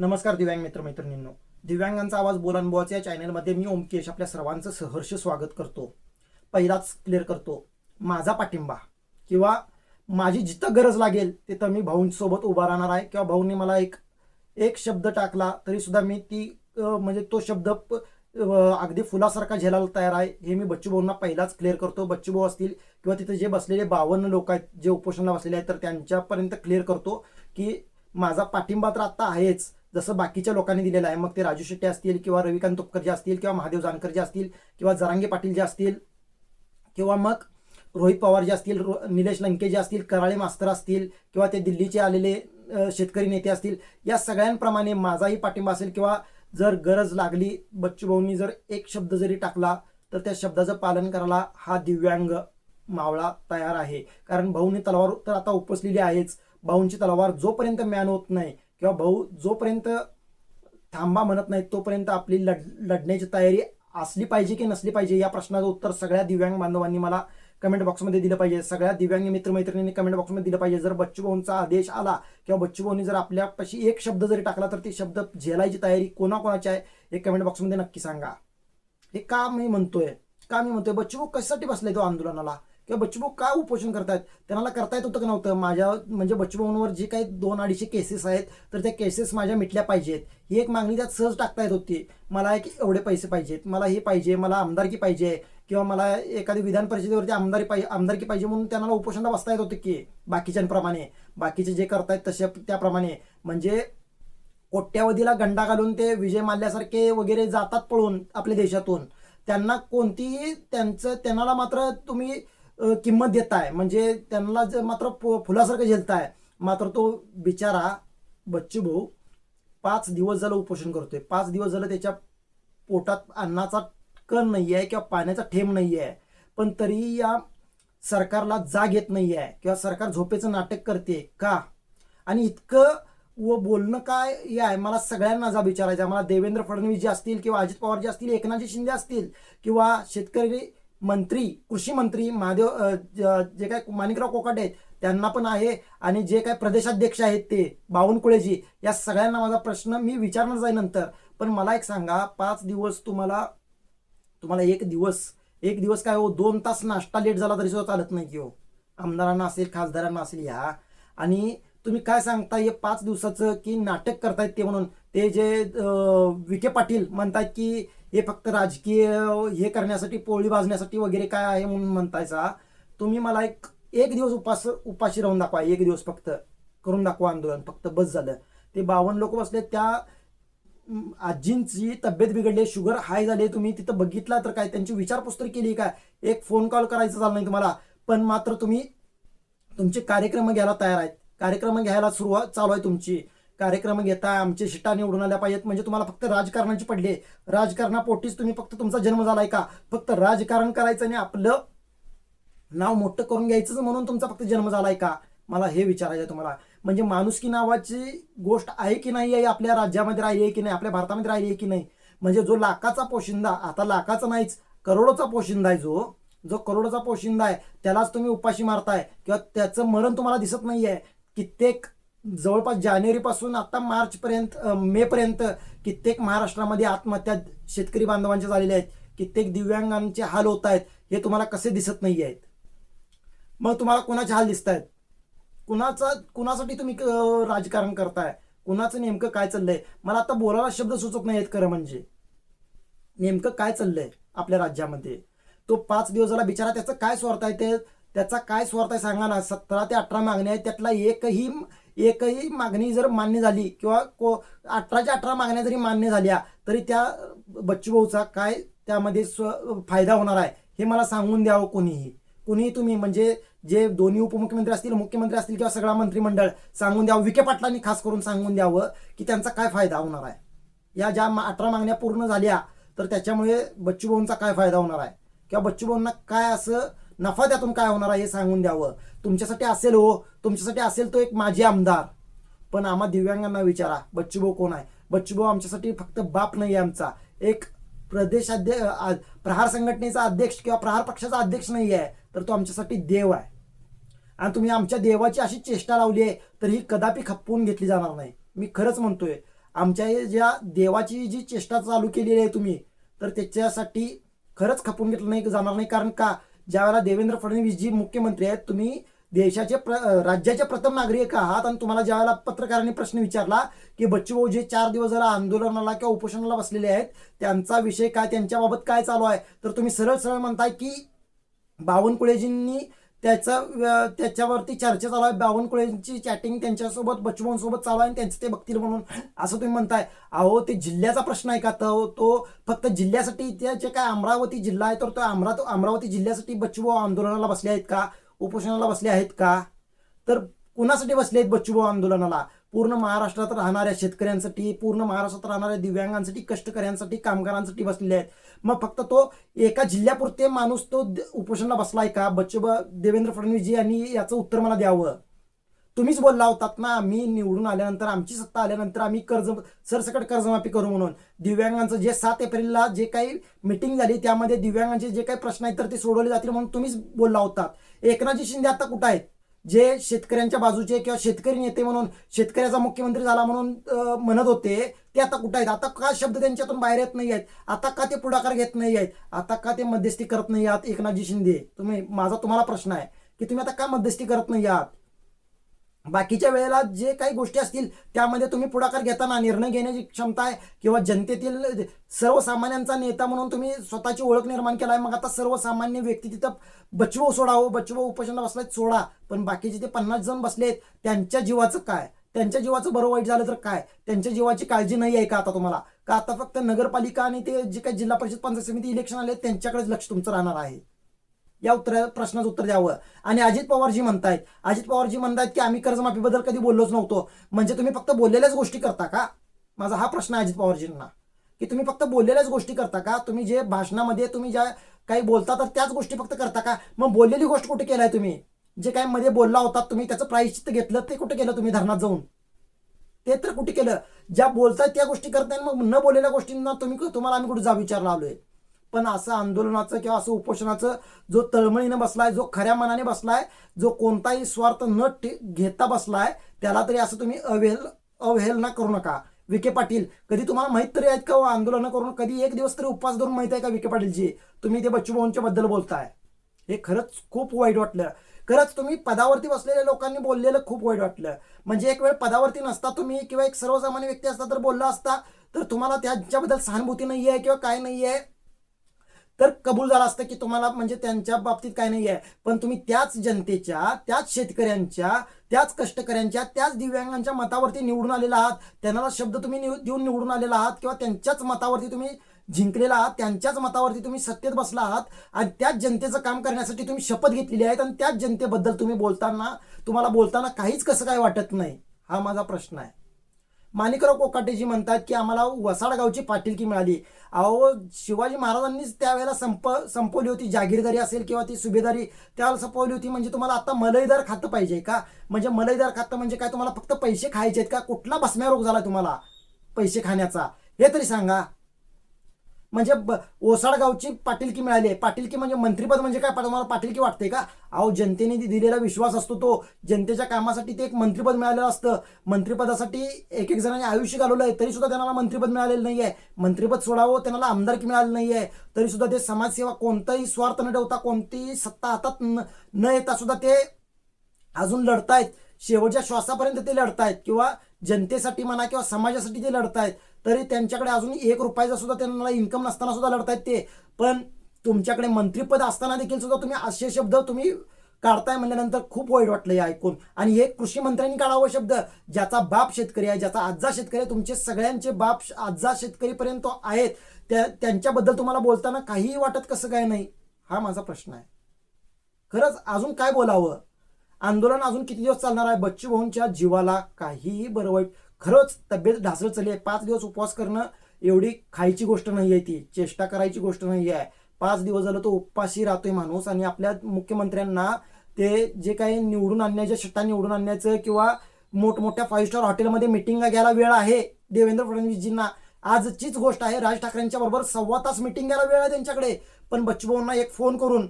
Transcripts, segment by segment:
नमस्कार दिव्यांग मित्र मैत्रिणींनो. दिव्यांगांचा आवाज बोलानबुवाचे या चॅनलमध्ये मी ओमकेश आपल्या सर्वांचं सहर्ष स्वागत करतो. पहिलाच क्लिअर करतो. माझा पाठिंबा किंवा माझी जिथं गरज लागेल तिथं मी भाऊंसोबत उभा राहणार आहे किंवा भाऊंनी मला एक एक शब्द टाकला तरी सुद्धा मी ती म्हणजे तो शब्द प- अगदी फुलासारखा झेलायला तयार आहे. हे मी बच्चू भाऊंना पहिलाच क्लिअर करतो. बच्चू भाऊ असतील किंवा तिथे जे बसलेले बावन्न लोक आहेत जे उपोषणाला बसलेले आहेत तर त्यांच्यापर्यंत क्लिअर करतो की माझा पाठिंबा तर आत्ता आहेच. जसं बाकीच्या लोकांनी दिलेलं आहे मग ते राजू शेट्टी असतील किंवा रविकांत तुपकर जे असतील किंवा महादेव जानकर जे असतील किंवा जरांगे पाटील जे असतील किंवा मग रोहित पवार जे असतील रो- निलेश लंके जे असतील कराळे मास्तर असतील किंवा ते दिल्लीचे आलेले शेतकरी नेते असतील या सगळ्यांप्रमाणे माझाही पाठिंबा असेल किंवा जर गरज लागली बच्चूभाऊंनी जर एक शब्द जरी टाकला तर त्या शब्दाचं पालन करायला हा दिव्यांग मावळा तयार आहे. कारण भाऊनी तलवार तर आता उपसलेली आहेच. भाऊंची तलवार जोपर्यंत मॅन होत नाही किंवा भाऊ जोपर्यंत थांबा म्हणत नाही तोपर्यंत आपली लढ लढण्याची तयारी असली पाहिजे की नसली पाहिजे या प्रश्नाचं उत्तर सगळ्या दिव्यांग बांधवांनी मला कमेंट बॉक्समध्ये दिलं पाहिजे. सगळ्या दिव्यांग मित्रमैत्रिणींनी कमेंट बॉक्समध्ये दिलं पाहिजे. जर बच्चू भाऊंचा आदेश आला किंवा बच्चू जर आपल्यापाशी एक शब्द जरी टाकला तर ती शब्द झेलायची तयारी कोणाकोणाची आहे हे कमेंट बॉक्समध्ये नक्की सांगा. हे का मी म्हणतोय? का मी म्हणतोय? बच्चू भाऊ कशासाठी बसले तो आंदोलनाला? किंवा बच्चू का उपोषण करतायत? त्यांना करता येत होतं का नव्हतं? माझ्या म्हणजे बच्चूभाऊंवर जे काही दोन अडीचशे केसेस आहेत तर त्या केसेस माझ्या मिटल्या पाहिजेत. ही एक मागणी त्यात सहज टाकता येत होती. मला एक एवढे पैसे पाहिजेत. मला हे पाहिजे मला आमदारकी पाहिजे किंवा मला एखादी विधान परिषदेवरती आमदारी पाहिजे आमदारकी पाहिजे म्हणून त्यांना उपोषणाला बसता येत होते की बाकीच्यांप्रमाणे. बाकीचे जे करतायत तसे त्याप्रमाणे. म्हणजे कोट्यावधीला गंडा घालून ते विजय माल्यासारखे वगैरे जातात पळून आपल्या देशातून. त्यांना कोणतीही त्यांचं त्यांना मात्र तुम्ही किंमत किंमत देताय. म्हणजे त्यांना जर मात्र फुलासारखं झेलताय मात्र तो बिचारा बच्चू भाऊ पाच दिवस झालं उपोषण करतोय. पाच दिवस झालं त्याच्या पोटात अन्नाचा कण नाही आहे किंवा पाण्याचा ठेम नाही आहे पण तरीही या सरकारला जाग येत नाही आहे किंवा सरकार झोपेचं नाटक करते का? आणि इतकं व बोलणं काय हे आहे? मला सगळ्यांना जा विचारायचं मला देवेंद्र फडणवीस जे असतील किंवा अजित पवार जे असतील एकनाथजी शिंदे असतील किंवा शेतकरी मंत्री कृषी मंत्री महादेव जे काय माणिकराव कोकाटे आहेत त्यांना पण आहे. आणि जे काय प्रदेशाध्यक्ष आहेत ते बावनकुळेजी या सगळ्यांना माझा प्रश्न मी विचारणार जाईल नंतर. पण मला एक सांगा पाच दिवस तुम्हाला तुम्हाला एक दिवस एक दिवस काय हो दोन तास नाश्ता लेट झाला तरी सुद्धा चालत नाही की हो. आमदारांना असेल खासदारांना असेल ह्या आणि तुम्ही काय सांगता हे पाच दिवसाचं की नाटक करतायत ते म्हणून? ते जे विखे पाटील म्हणतात की हे फक्त राजकीय हे करण्यासाठी पोळी भाजण्यासाठी वगैरे काय आहे म्हणून म्हणतायचा तुम्ही मला एक एक दिवस उपास उपाशी राहून दाखवा एक दिवस फक्त. करून दाखवा आंदोलन फक्त बस झालं. ते बावन्न लोक बसले त्या आजींची तब्येत बिघडली शुगर हाय झाले तुम्ही तिथं बघितला तर काय त्यांची विचारपूस तर केली काय एक फोन कॉल करायचं झालं नाही तुम्हाला पण मात्र तुम्ही तुमचे कार्यक्रम घ्यायला तयार आहेत. कार्यक्रम घ्यायला सुरुवात चालू आहे तुमची. कार्यक्रम घेता आमचे शिटा निवडून आल्या पाहिजेत. म्हणजे तुम्हाला फक्त राजकारणाची पडली. राजकारणापोटीच तुम्ही फक्त तुमचा जन्म झालाय का? फक्त राजकारण करायचं आणि आपलं नाव मोठं करून घ्यायचंच म्हणून तुमचा फक्त जन्म झालाय का? मला हे विचारायचं आहे तुम्हाला. म्हणजे माणुसकी नावाची गोष्ट आहे की नाही आहे आपल्या राज्यामध्ये राहिली आहे की नाही? आपल्या भारतामध्ये राहिली आहे की नाही? म्हणजे जो लाखाचा पोशिंदा आता लाखाचा नाहीच करोडोचा पोशिंदा आहे जो. जो करोडोचा पोशिंदा आहे त्यालाच तुम्ही उपाशी मारताय. किंवा त्याचं मरण तुम्हाला दिसत नाही आहे कित्येक जवळपास जानेवारीपासून आता मार्चपर्यंत मे पर्यंत कित्येक महाराष्ट्रामध्ये आत्महत्या शेतकरी बांधवांच्या झालेल्या आहेत. कित्येक दिव्यांगांचे हाल होत आहेत. हे तुम्हाला कसे दिसत नाही आहेत मग तुम्हाला कुणाचे हाल दिसत आहेत? कुणाचा कुणासाठी तुम्ही राजकारण करताय? कुणाचं नेमकं काय चाललंय? मला आता बोलायला शब्द सुचत नाही आहेत खरं म्हणजे. नेमकं काय चाललंय आपल्या राज्यामध्ये? तो पाच दिवस झाला बिचारा त्याचं काय स्वार्थ आहे ते? त्याचा काय स्वार्थ आहे सांगा ना. सतरा ते अठरा मागण्या आहेत. त्यातला एकही एकही मागणी जर मान्य झाली किंवा को अठराच्या अठरा मागण्या जरी मान्य झाल्या तरी त्या बच्चू भाऊचा काय त्यामध्ये स्व फायदा होणार आहे हे मला सांगून द्यावं कोणीही. कुणीही तुम्ही म्हणजे जे दोन्ही उपमुख्यमंत्री असतील मुख्यमंत्री असतील किंवा सगळा मंत्रिमंडळ सांगून द्यावं. विखे पाटलांनी खास करून सांगून द्यावं की त्यांचा काय फायदा होणार आहे. या ज्या मा- अठरा मागण्या पूर्ण झाल्या तर त्याच्यामुळे बच्चू भाऊंचा काय फायदा होणार आहे? किंवा बच्चू भाऊंना काय असं नफा त्यातून काय होणार आहे हे सांगून द्यावं. तुमच्यासाठी असेल हो. तुमच्यासाठी असेल तो एक माजी आमदार. पण आम्हा दिव्यांगांना विचारा बच्चूभाऊ कोण आहे? बच्चूभाऊ आमच्यासाठी फक्त बाप नाही आहे आमचा. एक प्रदेशाध्यक्ष प्रहार संघटनेचा अध्यक्ष किंवा प्रहार पक्षाचा अध्यक्ष नाही आहे तर तो आमच्यासाठी देव आहे. आणि तुम्ही आमच्या देवाची अशी चेष्टा लावली आहे तर ही कदापि खपवून घेतली जाणार नाही. मी खरंच म्हणतोय आमच्या हे ज्या देवाची जी चेष्टा चालू केलेली आहे तुम्ही तर त्याच्यासाठी खरंच खपून घेतलं नाही जाणार नाही. कारण का? ज्यावेळेला देवेंद्र फडणवीस जी मुख्यमंत्री आहेत तुम्ही देशाचे प्र राज्याचे प्रथम नागरिक आहात आणि तुम्हाला ज्यावेळेला पत्रकारांनी प्रश्न विचारला की बच्चूभाऊ जे चार दिवस झाला आंदोलनाला किंवा उपोषणाला बसलेले आहेत त्यांचा विषय काय त्यांच्याबाबत काय चालू आहे? तर तुम्ही सरळ सरळ म्हणताय की बावनकुळेजींनी त्याचा व्य- त्याच्यावरती चर्चा चालू आहे. बावनकुळेंची चॅटिंग त्यांच्यासोबत बच्चूभाऊंसोबत चालू आहे आणि त्यांचं ते बघतील म्हणून असं तुम्ही म्हणताय. अहो ते जिल्ह्याचा प्रश्न आहे का? तर तो फक्त जिल्ह्यासाठी ते जे काय अमरावती जिल्हा आहे तर तो अमरा अमरावती जिल्ह्यासाठी बच्चूभाऊ आंदोलनाला बसले आहेत का? उपोषणाला बसले आहेत का? तर कुणासाठी बसले आहेत बच्चूभाऊ आंदोलनाला? पूर्ण महाराष्ट्रात राहणाऱ्या शेतकऱ्यांसाठी पूर्ण महाराष्ट्रात राहणाऱ्या दिव्यांगांसाठी कष्टकऱ्यांसाठी कामगारांसाठी बसलेले आहेत. मग फक्त तो एका जिल्ह्यापुरते माणूस तो द- उपोषणाला बसलाय का? बच्चूबा देवेंद्र फडणवीसजी यांनी याचं उत्तर मला द्यावं. तुम्हीच बोलला होतात ना आम्ही निवडून आल्यानंतर आमची सत्ता आल्यानंतर आम्ही कर्ज सरसकट कर्जमाफी करू म्हणून. दिव्यांगांचं जे सात एप्रिलला जे काही मिटिंग झाली त्यामध्ये दिव्यांगांचे जे काही प्रश्न आहेत तर ते सोडवले जातील म्हणून तुम्हीच बोलला होतात. एकनाथजी शिंदे आता कुठं आहेत? जे शेतकऱ्यांच्या बाजूचे किंवा शेतकरी नेते म्हणून शेतकऱ्याचा मुख्यमंत्री झाला म्हणून म्हणत होते ते आता कुठं आहेत? आता का शब्द त्यांच्यातून बाहेर येत नाही आहेत? आता का ते पुढाकार घेत नाही आहेत? आता का ते मध्यस्थी करत नाही आहात एकनाथजी शिंदे? तुम्ही माझा तुम्हाला प्रश्न आहे की तुम्ही आता का मध्यस्थी करत नाही आहात? बाकीच्या वेळेला जे काही गोष्टी असतील त्यामध्ये तुम्ही पुढाकार घेताना निर्णय घेण्याची क्षमता आहे किंवा जनतेतील सर्वसामान्यांचा नेता म्हणून तुम्ही स्वतःची ओळख निर्माण केला आहे मग आता सर्वसामान्य व्यक्ती तिथं बचवो सोडा हो बचवो उपोषणाला बसलाय सोडा. पण बाकीचे ते पन्नास जण बसलेत त्यांच्या जीवाचं काय? त्यांच्या जीवाचं बरं वाईट झालं तर काय? त्यांच्या जीवाची काळजी नाही आहे का आता तुम्हाला? का आता फक्त नगरपालिका आणि ते जे काही जिल्हा परिषद पंचायत समिती इलेक्शन आले त्यांच्याकडेच लक्ष तुमचं राहणार आहे? या उत्तर प्रश्नाचं उत्तर द्यावं. आणि अजित पवारजी म्हणतायत अजित पवारजी म्हणतायत की आम्ही कर्जमाफीबद्दल कधी बोललोच नव्हतो. म्हणजे तुम्ही फक्त बोललेल्याच गोष्टी करता का? माझा हा प्रश्न आहे अजित पवारजींना. की तुम्ही फक्त बोललेल्याच गोष्टी करता का? तुम्ही जे भाषणामध्ये तुम्ही ज्या काही बोलता तर त्याच गोष्टी फक्त करता का? मग बोललेली गोष्ट कुठे केलाय तुम्ही? जे काही मध्ये बोलला होता तुम्ही त्याचं प्रायश्चित घेतलं ते कुठे केलं तुम्ही धरणात जाऊन? ते तर कुठे केलं? ज्या बोलताय त्या गोष्टी करताय मग न बोललेल्या गोष्टींना तुम्ही तुम्हाला आम्ही कुठे जा विचारला आलोय पण असं आंदोलनाचं किंवा असं उपोषणाचं जो तळमळीनं बसलाय जो खऱ्या मनाने बसलाय जो कोणताही स्वार्थ न घेता बसलाय त्याला तरी असं तुम्ही अवहेल अवहेलना करू नका. विखे पाटील कधी तुम्हाला माहीत तरी आहेत का हो आंदोलनं करून? कधी एक दिवस तरी उपवास धरून माहीत आहे का विखे पाटीलजी? तुम्ही ते बच्चूभाऊंच्या बद्दल बोलताय. हे खरंच खूप वाईट वाटलं. खरंच तुम्ही पदावरती बसलेल्या लोकांनी बोललेलं खूप वाईट वाटलं. म्हणजे एक वेळ पदावरती नसता तुम्ही किंवा एक सर्वसामान्य व्यक्ती असता तर बोलला असता तर तुम्हाला त्यांच्याबद्दल सहानुभूती नाही आहे किंवा काय नाही आहे तर कबूल झालं असतं की तुम्हाला म्हणजे त्यांच्या बाबतीत काय नाही आहे पण तुम्ही त्याच जनतेच्या त्याच शेतकऱ्यांच्या त्याच कष्टकऱ्यांच्या त्याच दिव्यांगांच्या मतावरती निवडून आलेला आहात. त्यांना शब्द तुम्ही निव- देऊन निवडून आलेला आहात किंवा त्यांच्याच मतावरती तुम्ही जिंकलेला आहात त्यांच्याच मतावरती तुम्ही सत्तेत बसला आहात आणि त्याच जनतेचं काम करण्यासाठी तुम्ही शपथ घेतलेली आहेत आणि त्याच जनतेबद्दल तुम्ही बोलताना तुम्हाला बोलताना काहीच कसं काय वाटत नाही? हा माझा प्रश्न आहे. माणिकराव कोकाटेजी म्हणतात की आम्हाला वसाडगावची पाटीलकी मिळाली. अहो शिवाजी महाराजांनीच त्यावेळेला संप संपवली होती. जागीरदारी असेल किंवा ती सुभेदारी त्यावेळेला संपवली होती म्हणजे तुम्हाला आता मलईदार खातं पाहिजे का? म्हणजे मलईदार खातं म्हणजे काय? तुम्हाला फक्त पैसे खायचे आहेत का? कुठला बसम्या रोग झाला तुम्हाला पैसे खाण्याचा? हे तरी सांगा. म्हणजे ब- पाटीलकी मिळाली आहे. पाटीलकी म्हणजे मंत्रीपद म्हणजे काय? तुम्हाला पाटीलकी वाटते का? अहो जनतेने दिलेला विश्वास असतो तो. जनतेच्या कामासाठी ते एक मंत्रीपद मिळालेलं असतं. मंत्रिपदासाठी एक एक जणांनी आयुष्य घालवलं आहे. तरी सुद्धा त्यांना मंत्रिपद मिळालेलं नाही आहे मंत्रिपद सोडावं त्यांना आमदारकी मिळाली नाही आहे तरी सुद्धा ते समाजसेवा कोणताही स्वार्थ न ठेवता कोणतीही सत्ता हातात न न येता सुद्धा ते अजून लढतायत. शेवटच्या श्वासापर्यंत ते लढतायत. किंवा जनतेसाठी म्हणा किंवा समाजासाठी ते लढतायत. तरी त्यांच्याकडे अजून एक रुपयाचा सुद्धा त्यांना इन्कम नसताना सुद्धा लढतायत ते. पण तुमच्याकडे मंत्रीपद असताना देखील सुद्धा तुम्ही असे शब्द तुम्ही काढताय म्हणल्यानंतर खूप वाईट वाटलं हे ऐकून. आणि हे कृषी मंत्र्यांनी काढावं शब्द ज्याचा बाप शेतकरी आहे ज्याचा आजचा शेतकरी आहे तुमचे सगळ्यांचे बाप आजचा शेतकरीपर्यंत आहेत. त्या त्यांच्याबद्दल तुम्हाला बोलताना काहीही वाटत कसं काय नाही? हा माझा प्रश्न आहे. खरंच अजून काय बोलावं? आंदोलन अजून किती दिवस चालणार आहे? बच्चू भाऊंच्या जीवाला काहीही बरं वाईट खरंच तब्येत ढासळत चालली आहे. पाच दिवस उपवास करणं एवढी खायची गोष्ट नाही आहे ती. चेष्टा करायची गोष्ट नाही आहे पाच दिवस झालं तो उपाशी राहतोय माणूस आणि आपल्या मुख्यमंत्र्यांना ते जे काही निवडून आणण्याच्या शिट्टा निवडून आणण्याचं किंवा मोठमोठ्या फाईव्ह स्टार हॉटेलमध्ये मिटिंग घ्यायला वेळ आहे देवेंद्र फडणवीसजींना. आजचीच गोष्ट आहे. राज ठाकरेंच्या बरोबर सव्वा तास मिटिंग घ्यायला वेळ आहे त्यांच्याकडे. पण बच्चूभाऊंना एक फोन करून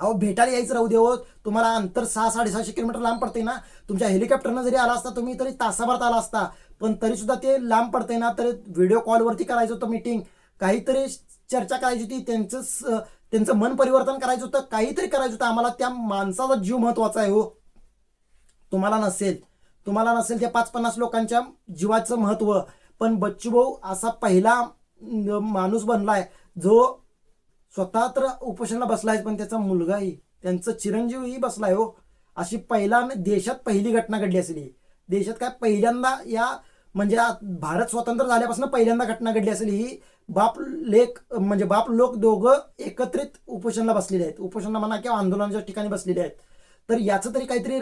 अहो भेटायला यायचं राहू दे हो तुम्हाला अंतर सहा साडेसहाशे किलोमीटर लांब पडते ना. तुमच्या हेलिकॉप्टरनं जरी आला असता तुम्ही तरी तासाभरात आला असता. पण तरी सुद्धा ते लांब पडते ना तरी व्हिडिओ कॉलवरती करायचं होतं मीटिंग काहीतरी चर्चा करायची होती. त्यांचं स- त्यांचं मन परिवर्तन करायचं होतं. काहीतरी करायचं होतं. आम्हाला त्या माणसाचा जीव महत्त्वाचा आहे हो. तुम्हाला नसेल. तुम्हाला नसेल त्या पाच पन्नास लोकांच्या जीवाचं महत्त्व. पण बच्चूभाऊ असा पहिला माणूस बनलाय जो स्वतः तर उपोषणाला बसलाय पण त्याचा मुलगाही त्यांचं चिरंजीवही बसला आहे हो. अशी पहिला देशात पहिली घटना घडली असली. ही देशात काय पहिल्यांदा या म्हणजे भारत स्वतंत्र झाल्यापासून पहिल्यांदा घटना घडली असेल ही बाप लेख म्हणजे बाप लोक दोघं एकत्रित उपोषणाला बसलेले आहेत. उपोषणाला म्हणा किंवा आंदोलनाच्या ठिकाणी बसलेले आहेत. तर याचं तरी काहीतरी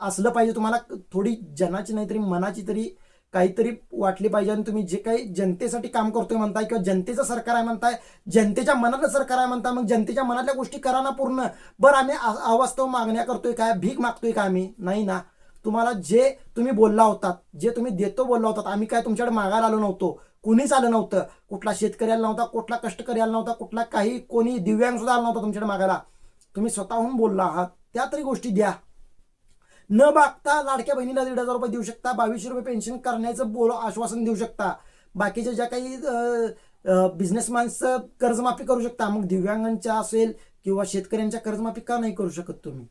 असलं पाहिजे. तुम्हाला थोडी जनाची नाहीतरी मनाची तरी काहीतरी वाटली पाहिजे आणि तुम्ही जे काही जनतेसाठी काम करतोय म्हणताय किंवा जनतेचं सरकार आहे म्हणताय जनतेच्या मनातलं सरकार आहे म्हणताय मग जनतेच्या मनातल्या गोष्टी करा ना पूर्ण. बरं आम्ही आ- अवास्तव मागण्या करतोय काय? भीक मागतोय का आम्ही? नाही ना. तुम्हाला जे तुम्ही बोलला होतात जे तुम्ही देतो बोलला होतात आम्ही काय तुमच्याकडे मागायला आलो नव्हतो. कुणीच आलं नव्हतं. कुठला शेतकरी आला नव्हता कुठला कष्टकरी आला नव्हता कुठला काही कोणी दिव्यांग सुद्धा आला नव्हता तुमच्याकडे मागायला. तुम्ही स्वतःहून बोलला आहात. त्या तरी गोष्टी द्या. न मागता लाडक्या बहिणीला दीड हजार रुपये देऊ शकता बावीसशे रुपये पेन्शन करण्याचं बोल आश्वासन देऊ शकता. बाकीच्या ज्या काही बिझनेसमॅनचं कर्जमाफी करू शकता. मग दिव्यांगांच्या असेल किंवा शेतकऱ्यांच्या कर्जमाफी का नाही करू शकत तुम्ही?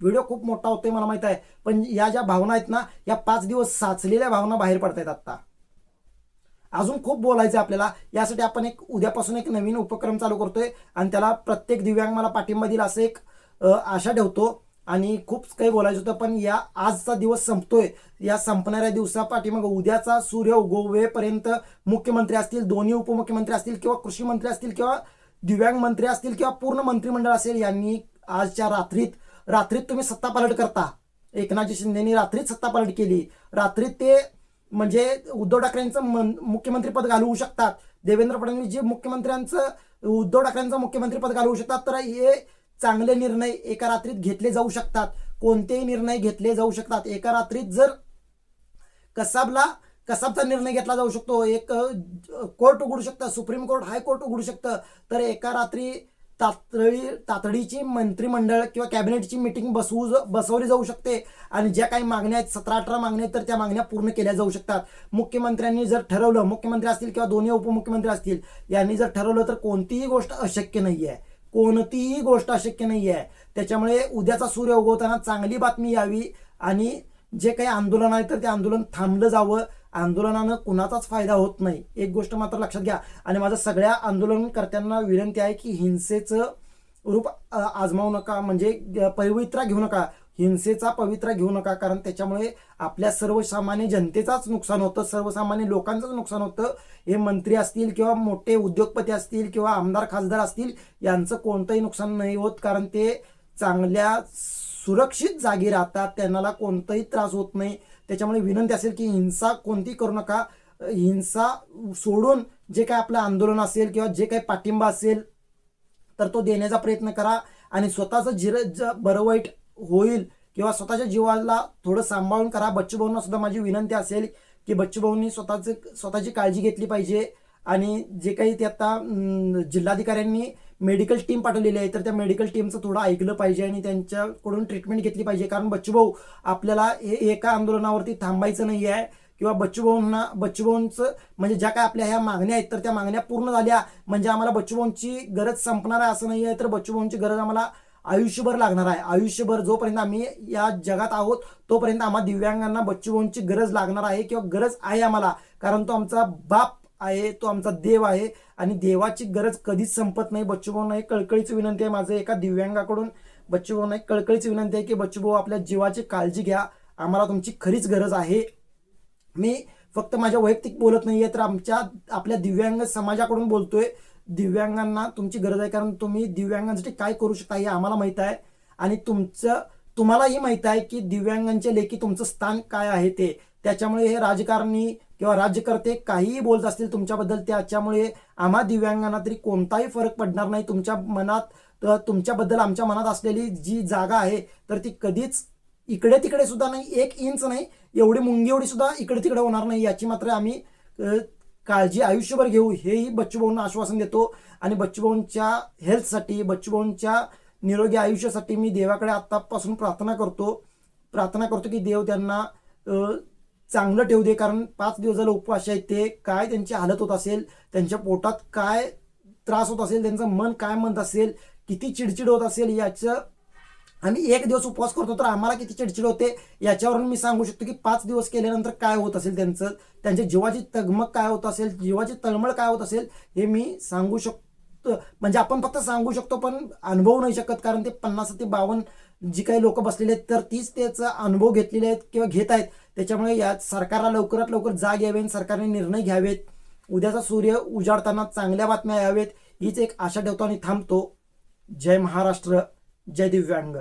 व्हिडिओ खूप मोठा होतोय मला माहीत आहे. पण या ज्या भावना आहेत ना या पाच दिवस साचलेल्या भावना बाहेर पडतायत आता अजून खूप बोलायचं आपल्याला. यासाठी आपण एक उद्यापासून एक नवीन उपक्रम चालू करतोय. आणि त्याला प्रत्येक दिव्यांग मला पाठिंबा दिला असं एक आशा ठेवतो. आणि खूप काही बोलायचं होतं पण या आजचा दिवस संपतोय. या संपणाऱ्या दिवसा पाठीमाग उद्याचा सूर्य उगवेपर्यंत मुख्यमंत्री असतील दोन्ही उपमुख्यमंत्री असतील किंवा कृषी मंत्री असतील किंवा दिव्यांग मंत्री असतील किंवा पूर्ण मंत्रिमंडळ असेल यांनी आजच्या रात्रीत रात्रीत तुम्ही सत्तापालट करता. एकनाथजी शिंदेनी रात्रीत सत्ता पालट केली. रात्रीत ते म्हणजे उद्धव ठाकरेंचं मन- मुख्यमंत्रीपद घालवू शकतात. देवेंद्र फडणवीस जे मुख्यमंत्र्यांचं उद्धव ठाकरेंचं मुख्यमंत्रीपद घालवू शकतात तर हे चांगले निर्णय एका रात्रीत घेतले जाऊ शकतात. कोणतेही निर्णय घेतले जाऊ शकतात. एका रात्रीत जर कसाबला कसाबचा निर्णय घेतला जाऊ शकतो एक कोर्ट उघडू शकतं सुप्रीम कोर्ट हायकोर्ट उघडू शकतं तर एका रात्री तातडी तातडीची मंत्रिमंडळ किंवा कॅबिनेटची मिटिंग बसवू बसवली जाऊ शकते आणि ज्या काही मागण्या आहेत सतरा अठरा मागण्या आहेत तर त्या मागण्या पूर्ण केल्या जाऊ शकतात. मुख्यमंत्र्यांनी जर ठरवलं मुख्यमंत्री असतील किंवा दोन्ही उपमुख्यमंत्री असतील यांनी जर ठरवलं तर कोणतीही गोष्ट अशक्य नाही आहे कोणतीही गोष्ट अशक्य नाही आहे त्याच्यामुळे उद्याचा सूर्य उगवताना चांगली बातमी यावी आणि जे काही आंदोलन आहे तर ते आंदोलन थांबलं जावं. आंदोलनानं कुणाचाच फायदा होत नाही. एक गोष्ट मात्र लक्षात घ्या. आणि माझं सगळ्या आंदोलनकर्त्यांना विनंती आहे की हिंसेचं रूप आजमावू नका. म्हणजे अ, पवित्रा घेऊ नका. हिंसेचा पवित्रा घेऊ नका कारण त्याच्यामुळे आपल्या सर्वसामान्य जनतेचाच नुकसान होतं सर्वसामान्य लोकांचंच नुकसान होतं. हे मंत्री असतील किंवा मोठे उद्योगपती असतील किंवा आमदार खासदार असतील यांचं कोणतंही नुकसान नाही होत कारण ते चांगल्या सुरक्षित जागी राहतात त्यांना कोणताही त्रास होत नाही. त्याच्यामुळे विनंती असेल की हिंसा कोणती करू नका. हिंसा सोडून जे काय आपलं आंदोलन असेल किंवा जे काही पाठिंबा असेल तर तो देण्याचा प्रयत्न करा. आणि स्वतःचं जिर ज बरं वाईट होईल. किंवा स्वतःच्या जीवाला थोडं सांभाळून करा. बच्चू भाऊंना सुद्धा माझी विनंती असेल की बच्चू भाऊंनी स्वतःचं स्वतःची काळजी घेतली पाहिजे. आणि जे काही ते आता जिल्हाधिकाऱ्यांनी मेडिकल टीम पाठवलेली आहे तर त्या मेडिकल टीमचं थोडं ऐकलं पाहिजे आणि त्यांच्याकडून ट्रीटमेंट घेतली पाहिजे. कारण बच्चू भाऊ आपल्याला हे एका आंदोलनावरती थांबायचं नाही आहे. किंवा बच्चूभाऊंना बच्चूभाऊंचं म्हणजे ज्या काय आपल्या ह्या मागण्या आहेत तर त्या मागण्या पूर्ण झाल्या. म्हणजे आम्हाला बच्चूभाऊंची गरज संपणार आहे असं नाही आहे. तर बच्चूभाऊंची गरज आम्हाला आयुष्यभर लागणार आहे. आयुष्यभर जोपर्यंत आम्ही या जगात आहोत तोपर्यंत आम्हा दिव्यांगांना बच्चूभाऊंची गरज लागणार आहे किंवा गरज आहे आम्हाला. कारण तो आमचा बाप आहे तो आमचा देव आहे आणि देवाची गरज कधीच संपत नाही. बच्चूभाऊंना एक कळकळीची विनंती आहे माझं. एका दिव्यांगाकडून बच्चूभाऊंना एक कळकळीची विनंती आहे की बच्चूभाऊ आपल्या जीवाची काळजी घ्या. आम्हाला तुमची खरीच गरज आहे. मी फक्त माझ्या वैयक्तिक बोलत नाहीये तर आमच्या आपल्या दिव्यांग समाजाकडून बोलतोय. दिव्यांगांना तुमची गरज आहे कारण तुम्ही दिव्यांगांसाठी काय करू शकता हे आम्हाला माहीत आहे. आणि तुमचं तुम्हालाही माहीत आहे की दिव्यांगांच्या लेखी तुमचं स्थान काय आहे ते. त्याच्यामुळे हे राजकारणी किंवा राज्यकर्ते काहीही बोलत असतील तुमच्याबद्दल त्याच्यामुळे आम्हा दिव्यांगांना तरी कोणताही फरक पडणार नाही. तुमच्या मनात तर तुमच्याबद्दल आमच्या मनात असलेली जी जागा आहे तर ती कधीच इकडे तिकडे सुद्धा नाही एक इंच नाही एवढी मुंगी एवढी सुद्धा इकडे तिकडे होणार नाही याची मात्र आम्ही काळजी आयुष्यभर घेऊ हेही बच्चूभाऊंना आश्वासन देतो. आणि बच्चूभाऊंच्या हेल्थसाठी बच्चूभाऊंच्या निरोगी आयुष्यासाठी मी देवाकडे आत्तापासून प्रार्थना करतो. प्रार्थना करतो की देव त्यांना चांगलं ठेवू दे. कारण पाच दिवस झालं उपवास आहेत ते. काय त्यांची हालत होत असेल त्यांच्या पोटात काय त्रास होत असेल त्यांचं मन काय म्हणत असेल किती चिडचिड होत असेल याचं आम्ही एक दिवस उपवास करतो तर आम्हाला किती चिडचिड होते याच्यावरून मी सांगू शकतो की पाच दिवस केल्यानंतर काय होत असेल त्यांचं त्यांच्या जीवाची तगमग काय होत असेल जीवाची तळमळ काय होत असेल हे मी सांगू शकतो. म्हणजे आपण फक्त सांगू शकतो पण अनुभवू नाही शकत कारण ते पन्नास ते बावन्न जी काही लोक बसलेले आहेत तर तीच त्याचा अनुभव घेतलेले आहेत किंवा घेत आहेत. त्याच्यामुळे या सरकारला लवकरात लवकर जाग यावी आणि सरकारने निर्णय घ्यावेत. उद्याचा सूर्य उजाडताना चांगल्या बातम्या यावेत. हीच एक आशा ठेवतो आणि थांबतो. जय महाराष्ट्र. जय दिव्यांग.